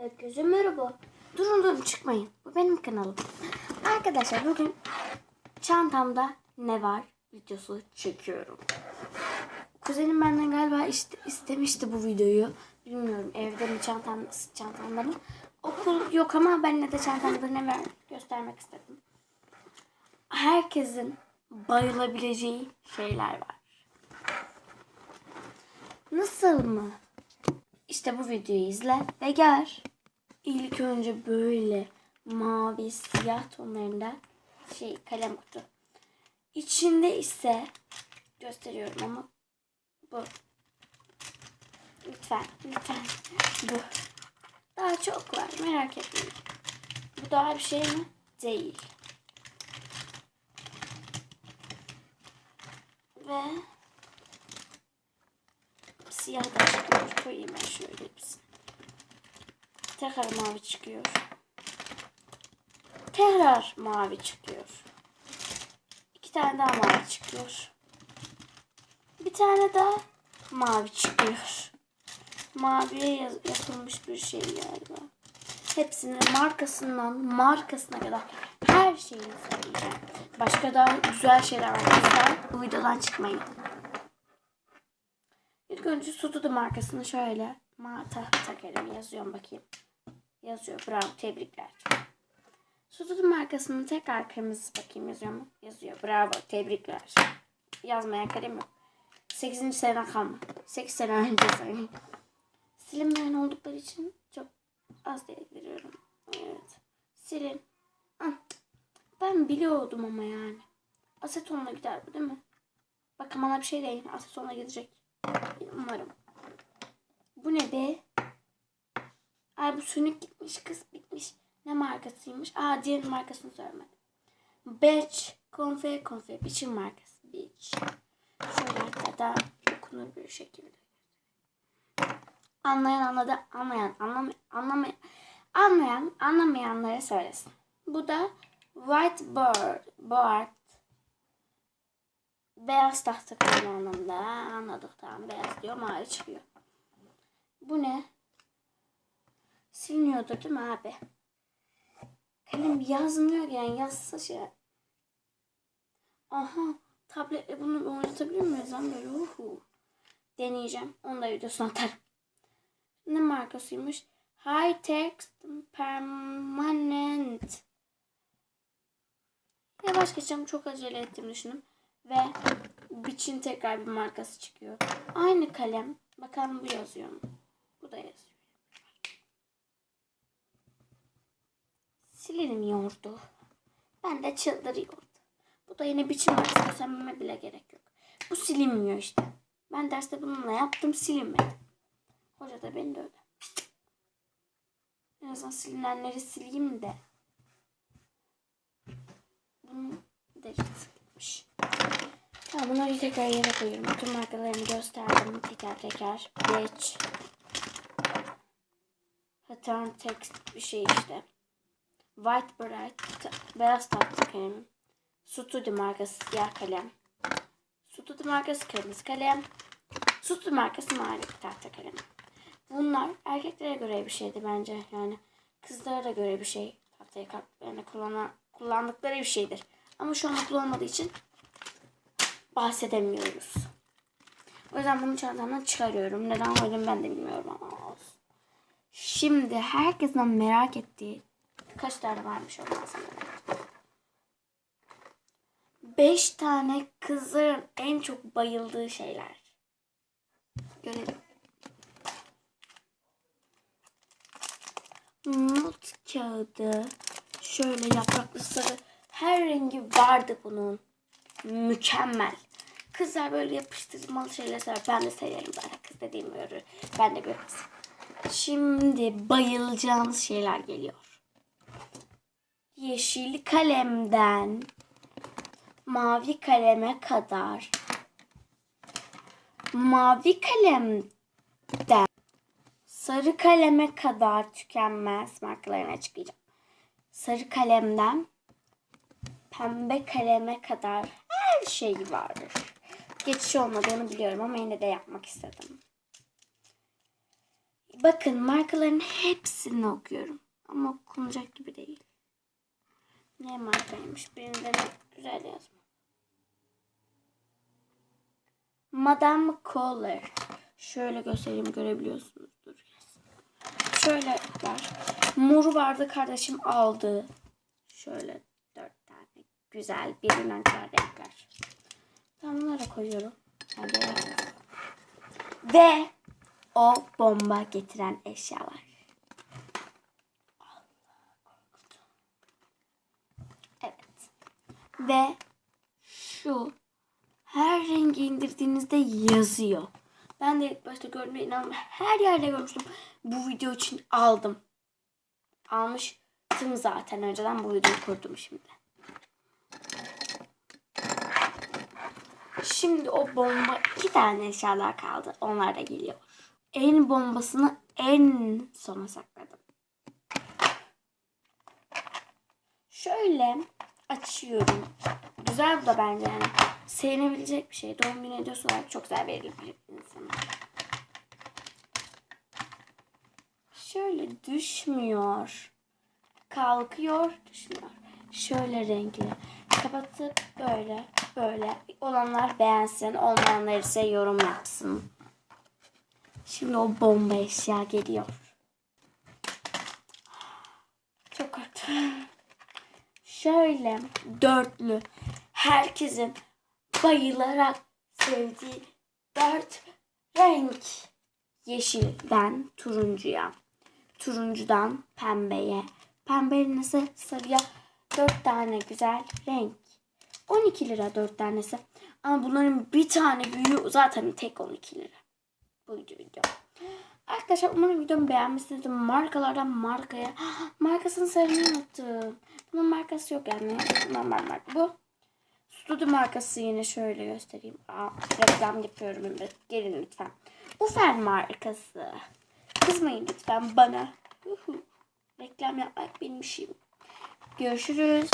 Herkese merhaba. Durun durun çıkmayın. Bu benim kanalım. Arkadaşlar bugün çantamda ne var videosu çekiyorum. Kuzenim benden galiba iste- istemişti bu videoyu. Bilmiyorum evde mi çantam, çantamda mı. Okul yok ama ben ne de çantamda ne var göstermek istedim. Herkesin bayılabileceği şeyler var. Nasıl mı? İşte bu videoyu izle ve gör. İlk önce böyle mavi siyah tonlarında şey kalem kutu. İçinde ise gösteriyorum ama bu. Lütfen, lütfen. Bu. Daha çok var merak etmeyin. Bu daha bir şey mi? Değil. Ve siyah da. Koyayım ben şöyle hepsini. Tekrar mavi çıkıyor. Tekrar mavi çıkıyor. İki tane daha mavi çıkıyor. Bir tane daha mavi çıkıyor. Maviye yapılmış bir şey galiba. Hepsinin markasından markasına kadar her şeyini söyleyeceğim. Başka daha güzel şeyler var. Kızlar bu videodan çıkmayın. İlk önce Sududu markasını şöyle mata takarım yazıyorum bakayım. Yazıyor. Bravo. Tebrikler. Sududu markasının tekrar kırmızı bakayım yazıyor mu? Yazıyor. Bravo. Tebrikler. Yazmaya kalem yok. 8. seneden kalma. 8 sene önce sayayım. Silinmeyen oldukları için çok az değer veriyorum. Evet. Silin. Hı. Ben biliyordum ama yani. Asetonla gider bu değil mi? Bakın bana bir şey değil. Asetonla gidecek. Umarım. Bu ne be? Ay bu sönük gitmiş kız bitmiş. Ne markasıymış? Aa diğer markasını söylemedim. Beach Confe Confe biçim markası. Beach. Şöyle daha okunur bir şekilde. Anlayan anladı, anlayan anlamayan anlamayan anlayan anlamayanlara söylesin. Bu da whiteboard board beyaz tahta kalem anlamında. Anladık tamam beyaz diyor mavi çıkıyor. Bu ne? Siliniyordu değil mi abi? Kalem yazmıyor yani yazsa şey. Aha tabletle bunu oynatabilir miyiz lan böyle? Uhu. Deneyeceğim. Onu da videosuna atarım. Ne markasıymış? High Text Permanent. Yavaş geçeceğim. Çok acele ettim düşündüm. Ve Biç'in tekrar bir markası çıkıyor. Aynı kalem. Bakalım bu yazıyor mu? Bu da yazıyor. Silinmiyordu. Ben de çıldırıyordu. Bu da yine biçim markası. Göstermeme bile gerek yok. Bu silinmiyor işte. Ben derste bununla yaptım silinmedi. Hoca da beni öyle. En azından silinenleri sileyim de. Bunun derisi silinmiş. Tamam bunları tekrar yere koyuyorum. Bütün markalarını gösterdim teker teker. Geç. Pattern text bir şey işte. White Bright beyaz tatlı kalem. Studio markası siyah kalem. Studio markası kırmızı kalem. Studio markası mavi tahta kalem. Bunlar erkeklere göre bir şeydi bence yani. Kızlara da göre bir şey. Tahtaya kalktıklarında kullanan, kullandıkları bir şeydir. Ama şu an okul olmadığı için bahsedemiyoruz. O yüzden bunu çantamdan çıkarıyorum. Neden koydum ben de bilmiyorum ama olsun. Şimdi herkesin merak ettiği kaç tane varmış o malzemeler. Beş tane kızların en çok bayıldığı şeyler. Görelim. Not kağıdı. Şöyle yapraklı sarı. Her rengi vardı bunun. Mükemmel. Kızlar böyle yapıştırmalı şeyler sever. Ben de severim zaten. Kız dediğim öyle. Ben de bir. Şimdi bayılacağınız şeyler geliyor. Yeşil kalemden mavi kaleme kadar mavi kalemden sarı kaleme kadar tükenmez markalarını açıklayacağım. Sarı kalemden pembe kaleme kadar her şey vardır. Geçiş olmadığını biliyorum ama yine de yapmak istedim. Bakın markaların hepsini okuyorum. Ama okunacak gibi değil. Ne markaymış? Birinde de güzel yazma. Madame Coller. Şöyle göstereyim görebiliyorsunuzdur. Şöyle var. Moru vardı kardeşim aldı. Şöyle dört tane güzel birbirinden güzel renkler. Ben bunları koyuyorum. Ve o bomba getiren eşyalar. Allah korktum. Evet. Ve şu her rengi indirdiğinizde yazıyor. Ben de ilk başta görmeye inanmadım. Her yerde görmüştüm. Bu video için aldım. Almıştım zaten önceden bu videoyu kurdum şimdi. Şimdi o bomba iki tane eşyalar kaldı. Onlar da geliyor. En bombasını en sona sakladım. Şöyle açıyorum. Güzel bu da bence yani. Sevinebilecek bir şey. Doğum günü hediyesi olarak çok güzel verilebilir insana. Şöyle düşmüyor. Kalkıyor, düşmüyor. Şöyle renkli. Kapatıp böyle, böyle. Olanlar beğensin, olmayanlar ise yorum yapsın. Şimdi o bomba eşya geliyor. Çok korktum. Şöyle dörtlü. Herkesin bayılarak sevdiği dört renk. Yeşilden turuncuya. Turuncudan pembeye. Pembenin ise sarıya. Dört tane güzel renk. 12 lira dört tanesi. Ama bunların bir tane büyüğü zaten tek 12 lira. Buydu video. Arkadaşlar umarım videomu beğenmişsinizdir. Markalardan markaya. Markasını söylemeyi unuttum. Bunun markası yok yani. Normal marka. Bu Studio markası yine şöyle göstereyim. Aa, reklam yapıyorum şimdi. Gelin lütfen. Ufer markası. Kızmayın lütfen bana. Uhu. Reklam yapmak benim işim. Görüşürüz.